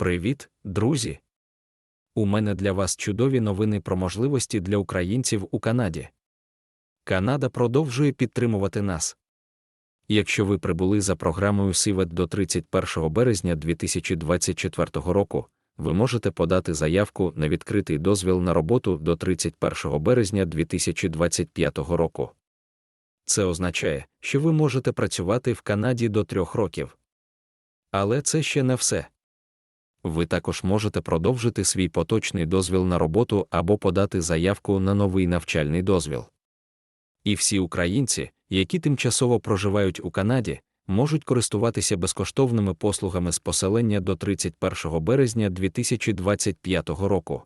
Привіт, друзі! У мене для вас чудові новини про можливості для українців у Канаді. Канада продовжує підтримувати нас. Якщо ви прибули за програмою SIVET до 31 березня 2024 року, ви можете подати заявку на відкритий дозвіл на роботу до 31 березня 2025 року. Це означає, що ви можете працювати в Канаді до трьох років. Але це ще не все. Ви також можете продовжити свій поточний дозвіл на роботу або подати заявку на новий навчальний дозвіл. І всі українці, які тимчасово проживають у Канаді, можуть користуватися безкоштовними послугами з поселення до 31 березня 2025 року.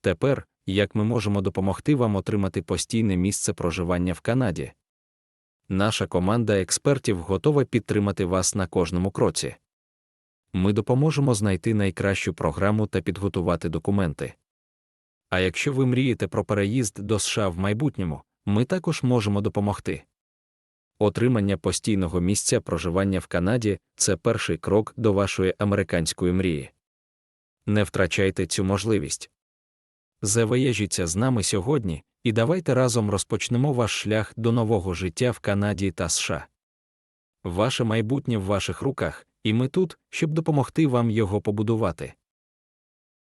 Тепер, як ми можемо допомогти вам отримати постійне місце проживання в Канаді? Наша команда експертів готова підтримати вас на кожному кроці. Ми допоможемо знайти найкращу програму та підготувати документи. А якщо ви мрієте про переїзд до США в майбутньому, ми також можемо допомогти. Отримання постійного місця проживання в Канаді це перший крок до вашої американської мрії. Не втрачайте цю можливість. Завиїжджіться з нами сьогодні, і давайте разом розпочнемо ваш шлях до нового життя в Канаді та США. Ваше майбутнє в ваших руках, і ми тут, щоб допомогти вам його побудувати.